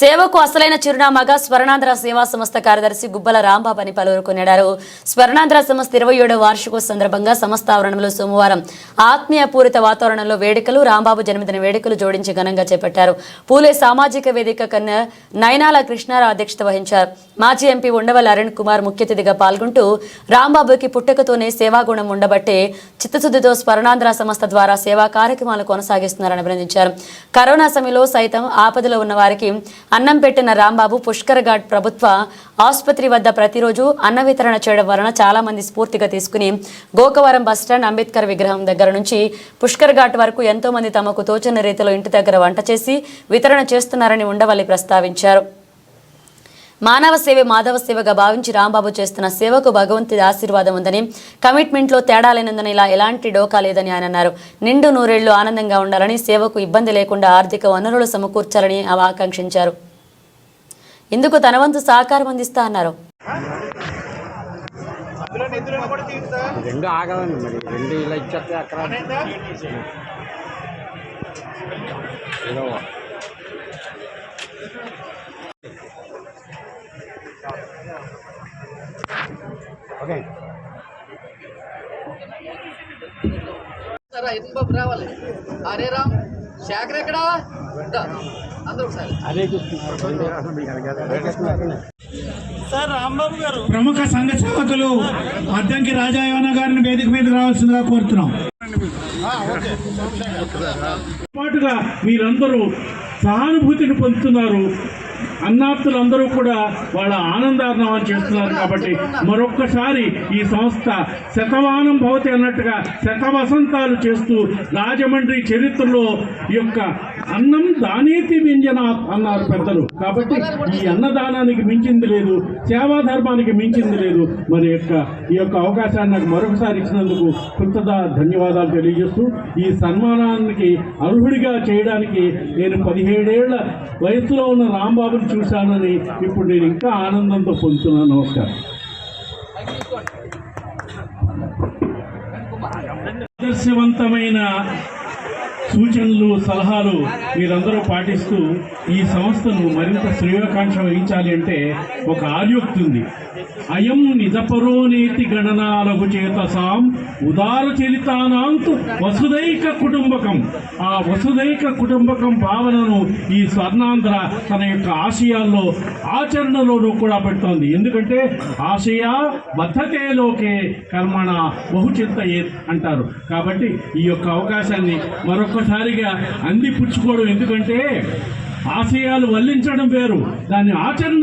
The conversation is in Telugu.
సేవకు అసలైన చిరునామాగా స్వర్ణాంధ్ర సేవా సంస్థ కార్యదర్శి గుబ్బల రాంబాబు అని పలువురు కొనియాడారు. స్వర్ణాంధ్ర సంస్థ ఇరవై ఏడవ వార్షికోత్సవ సందర్భంగా సంస్థ ఆవరణంలో సోమవారం ఆత్మీయ పూరిత వాతావరణంలో వేడుకలు రాంబాబు జన్మదిన వేడుకలు జోడించి ఘనంగా చేపట్టారు. పూలే సామాజిక వేదిక కన్నా నయనాల కృష్ణారావు అధ్యక్షత వహించారు. మాజీ ఎంపీ ఉండవల్లి అరుణ్ కుమార్ ముఖ్య అతిథిగా పాల్గొంటూ రాంబాబుకి పుట్టకతోనే సేవాగుణం ఉండబట్టే చిత్తశుద్ధితో స్వర్ణాంధ్ర సంస్థ ద్వారా సేవా కార్యక్రమాలు కొనసాగిస్తున్నారని అభినందించారు. కరోనా సమయంలో సైతం ఆపదలో ఉన్న వారికి అన్నం పెట్టిన రాంబాబు పుష్కరఘాట్ ప్రభుత్వ ఆసుపత్రి వద్ద ప్రతిరోజు అన్న వితరణ చేయడం వలన చాలామంది స్ఫూర్తిగా తీసుకుని గోకవరం బస్టాండ్ అంబేద్కర్ విగ్రహం దగ్గర నుంచి పుష్కరఘాట్ వరకు ఎంతోమంది తమకు తోచిన రీతిలో ఇంటి దగ్గర వంట చేసి వితరణ చేస్తున్నారని ఉండవల్లి ప్రస్తావించారు. మానవ సేవ మాధవ సేవగా భావించి రాంబాబు చేస్తున్న సేవకు భగవంతుడి ఆశీర్వాదం ఉందని కమిట్మెంట్లో తేడా లేనందున ఇలా ఎలాంటి డోకా లేదని ఆయన అన్నారు. నిండు నూరేళ్ళు ఆనందంగా ఉండాలని సేవకు ఇబ్బంది లేకుండా ఆర్థిక వనరులు సమకూర్చాలని ఆకాంక్షించారు. ఇందుకు తన వంతు సహకారం అందిస్తా అన్నారు? రెండు ఆగదండి మరి. రెండు ఇలా ఇచ్చేస్తే అక్కడ ఏదో ఓకే. సరే ఎన్ బాబు రావాలి. హరే రామ్ శేఖర్ ఎక్కడ? అందరూ ఒకసారి. ప్రముఖ సంఘ సేవకులు అద్దంకి రాజాయవన గారిని వేదిక మీద రావాల్సిందిగా కోరుతున్నాం. పాటుగా మీరందరూ సహానుభూతిని పొందుతున్నారు. అన్నార్థులందరూ కూడా వాళ్ళ ఆనందార్ణవం చేస్తున్నారు కాబట్టి మరొక్కసారి ఈ సంస్థ శతమానం భవతి అన్నట్టుగా శత వసంతాలు చేస్తూ రాజమండ్రి చరిత్రలో ఈ యొక్క అన్నం దానేతి వ్యంజన అన్నారు పెద్దలు. కాబట్టి ఈ అన్నదానానికి మించింది లేదు సేవా ధర్మానికి మించింది లేదు. మరి యొక్క ఈ యొక్క అవకాశాన్ని నాకు మరొకసారి ఇచ్చినందుకు కృతజ్ఞ ధన్యవాదాలు తెలియజేస్తూ ఈ సన్మానానికి అర్హుడిగా చేయడానికి నేను పదిహేడేళ్ళ వయసులో ఉన్న రాంబాబు బాబుని చూశానని ఇప్పుడు నేను ఇంకా ఆనందంతో పొందుతున్నాను. నమస్కారం. ఆదర్శవంతమైన సూచనలు సలహాలు మీరందరూ పాటిస్తూ ఈ సంస్థను మరింత శ్రేయోకాంక్ష వహించాలి అంటే ఒక ఆర్యోక్తి ఉంది. అయం నిజపరోనేతి గణనాలకు చేత సాం ఉదార చరితానాంతు వసుదైక కుటుంబకం. ఆ వసుదైక కుటుంబకం భావనను ఈ స్వర్ణాంధ్ర తన యొక్క ఆశయాల్లో ఆచరణలోనూ కూడా పెడుతోంది. ఎందుకంటే ఆశయ బద్ధతేలోకే కర్మణ బహుచింత అంటారు. కాబట్టి ఈ యొక్క అవకాశాన్ని మరొక్కసారిగా అందిపుచ్చుకోవడం ఎందుకంటే ఆశయాలు వల్లించడం వేరు. దాన్ని ఆచరణ